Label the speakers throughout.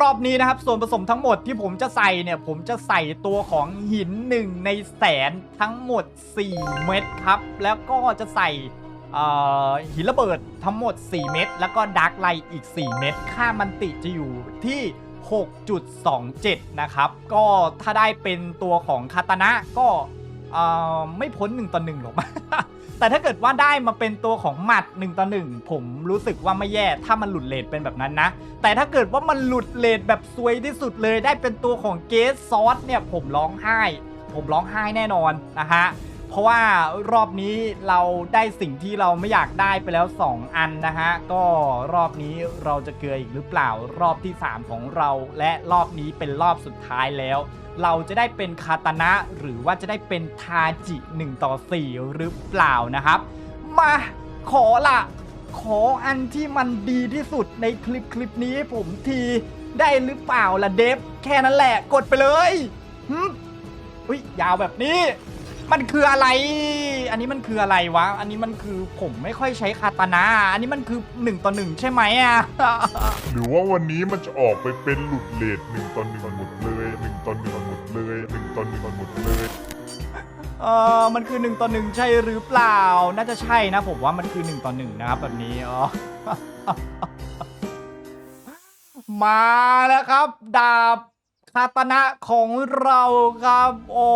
Speaker 1: รอบนี้นะครับส่วนผสมทั้งหมดที่ผมจะใส่เนี่ย ผมจะใส่ตัวของหิน1ในแสนทั้งหมด 4 เม็ดครับ แล้วก็จะใส่หินระเบิดทั้งหมด 4 เม็ดแล้วก็ดาร์กไลท์อีก 4 เม็ดค่ามันติจะอยู่ที่ 6.27 นะครับ ก็ถ้าได้เป็นตัวของคาตานะก็ ไม่พ้น1ต่อ1หรอกแต่ถ้าเกิดว่าได้มาเป็นตัวของหมัด1ต่อ1ผมรู้สึกว่าไม่แย่ถ้ามันหลุดเลทเป็นแบบนั้นนะ แต่ถ้าเกิดว่ามันหลุดเลทแบบซวยที่สุดเลยได้เป็นตัวของเกสซอสเนี่ยผมร้องไห้ ผมร้องไห้แน่นอนนะฮะ เพราะว่ารอบนี้เราได้สิ่งที่เราไม่อยากได้ไปแล้ว 2 อันนะฮะ ก็รอบนี้เราจะเกลืออีกหรือเปล่ารอบที่ 3 ของเรา และรอบนี้เป็นรอบสุดท้ายแล้ว เราจะได้เป็นคาตานะ หรือว่าจะได้เป็นทาจิ 1 ต่อ 4 หรือเปล่านะครับ มาขอละขออันที่มันดีที่สุดในคลิปคลิปนี้ให้ผมทีได้หรือเปล่าล่ะเดฟ แค่นั้นแหละกดไปเลยหึอุ้ยยาวแบบนี้ มันคืออะไร อันนี้มันคืออะไรวะ อันนี้มันคือผมไม่ค่อยใช้คาตานะอันนี้มันคือ1ต่อ1ใช่ไหมอะ
Speaker 2: หรือว่าวันนี้มันจะออกไปเป็นหลุดเลทหนึ่งต่อหนึ่งหมดเลยหนึ่งต่อหนึ่งหมดเลยหนึ่งต่อหนึ่งหมดเลย
Speaker 1: เออมันคือ1ต่อ1ใช่หรือเปล่า น่าจะใช่นะ ผมว่ามันคือ1ต่อ1นะครับแบบนี้อ๋อมาแล้วครับ ดาบ คาตนะของเราครับ โอ้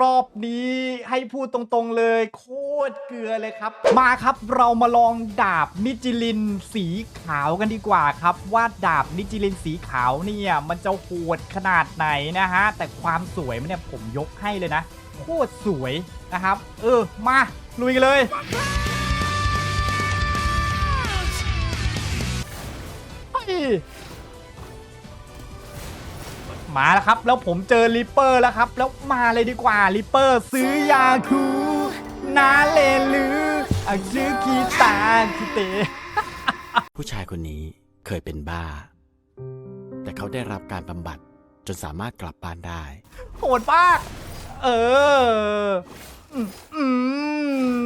Speaker 1: รอบนี้ให้พูดตรงๆเลย โคตรเกลือเลยครับ มาครับเรามาลองดาบนิจิลินสีขาวกันดีกว่าครับ ว่าดาบนิจิลินสีขาวเนี่ยมันจะโหดขนาดไหนนะฮะ แต่ความสวยมันเนี่ยผมยกให้เลยนะ โคตรสวยนะครับ เออ มาลุยกันเลยเฮ้ย มาแล้วครับ แล้วผมเจอริปเปอร์แล้วครับ แล้วมาเลยดีกว่าริปเปอร์ซื้อยาคูนาเลลืออักชื่อคีตาคิเต
Speaker 3: ผู้ชายคนนี้เคยเป็นบ้า แต่เขาได้รับการบำบัดจนสามารถกลับบ้านได้
Speaker 1: โหดมากเอออืมอื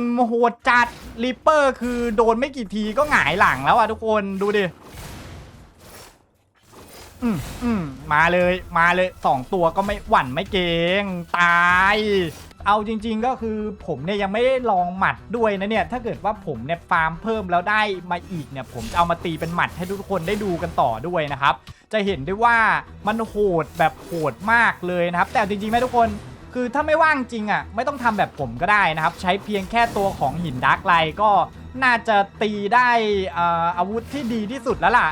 Speaker 1: มโหดจัดริปเปอร์คือโดนไม่กี่ทีก็หงายหลังแล้วอะทุกคนดูดิ อืมอืมมาเลยมาเลยสองตัวก็ไม่หวั่นไม่เกรงตาย เอาจริง ๆก็คือผมเนี่ยยังไม่ได้ลองหมัดด้วยนะเนี่ย ถ้าเกิดว่าผมเนี่ยฟาร์มเพิ่มแล้วได้มาอีกเนี่ยผมจะเอามาตีเป็นหมัดให้ทุกคนได้ดูกันต่อด้วยนะครับ จะเห็นได้ว่ามันโหดแบบโหดมากเลยนะครับ แต่จริงๆไหมทุกคนคือถ้าไม่ว่างจริงอะไม่ต้องทำแบบผมก็ได้นะครับ ใช้เพียงแค่ตัวของหินดาร์กไลก็น่าจะตีได้อาวุธที่ดีที่สุดแล้วล่ะ